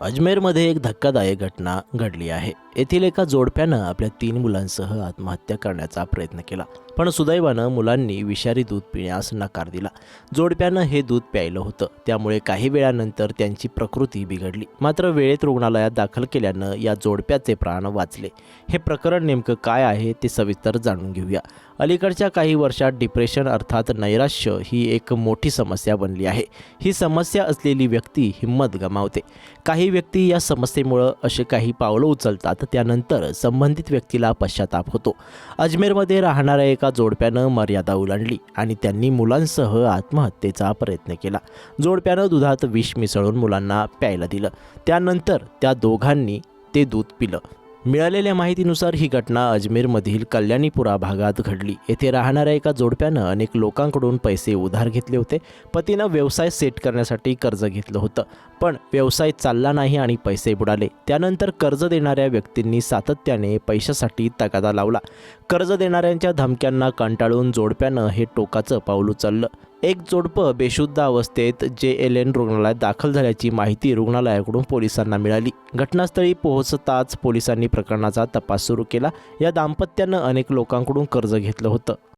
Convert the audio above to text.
अजमेरमध्ये एक धक्कादायक घटना घडली आहे. येथील एका जोडप्यानं आपल्या तीन मुलांसह आत्महत्या करण्याचा प्रयत्न केला पण सुदैवानं मुलांनी विषारी दूध पिण्यास नकार दिला. जोडप्यानं हे दूध प्यायलं होतं. त्यामुळे काही वेळानंतर त्यांची प्रकृती बिघडली. मात्र वेळेत रुग्णालयात दाखल केल्यानं या जोडप्याचे प्राण वाचले. हे प्रकरण नेमकं काय आहे ते सविस्तर जाणून घेऊया. अलीकडच्या काही वर्षात डिप्रेशन अर्थात नैराश्य ही एक मोठी समस्या बनली आहे. ही समस्या असलेली व्यक्ती हिंमत गमावते. काही व्यक्ती या समस्येमुळं असे काही पावलं उचलतात त्यानंतर संबंधित व्यक्तीला पश्चाताप होतो. अजमेरमध्ये राहणाऱ्या एका जोडप्यानं मर्यादा उलांडली आणि त्यांनी मुलांसह आत्महत्येचा प्रयत्न केला. जोडप्यानं दुधात विष मिसळून मुलांना प्यायला दिलं. त्यानंतर त्या दोघांनी ते दूध पिलं. मिळालेल्या माहितीनुसार ही घटना अजमेरमधील कल्याणीपुरा भागात घडली. येथे राहणाऱ्या एका जोडप्यानं अनेक लोकांकडून पैसे उधार घेतले होते. पतीनं व्यवसाय सेट करण्यासाठी कर्ज घेतलं होतं. पण व्यवसाय चालला नाही आणि पैसे बुडाले. त्यानंतर कर्ज देणाऱ्या व्यक्तींनी सातत्याने पैशासाठी तगादा लावला. कर्ज देणाऱ्यांच्या धमक्यांना कंटाळून जोडप्यानं हे टोकाचं पाऊल उचललं. एक जोडपं बेशुद्ध अवस्थेत जे एल एन रुग्णालयात दाखल झाल्याची माहिती रुग्णालयाकडून पोलिसांना मिळाली. घटनास्थळी पोहोचताच पोलिसांनी प्रकरणाचा तपास सुरू केला. या दाम्पत्यानं अनेक लोकांकडून कर्ज घेतलं होतं.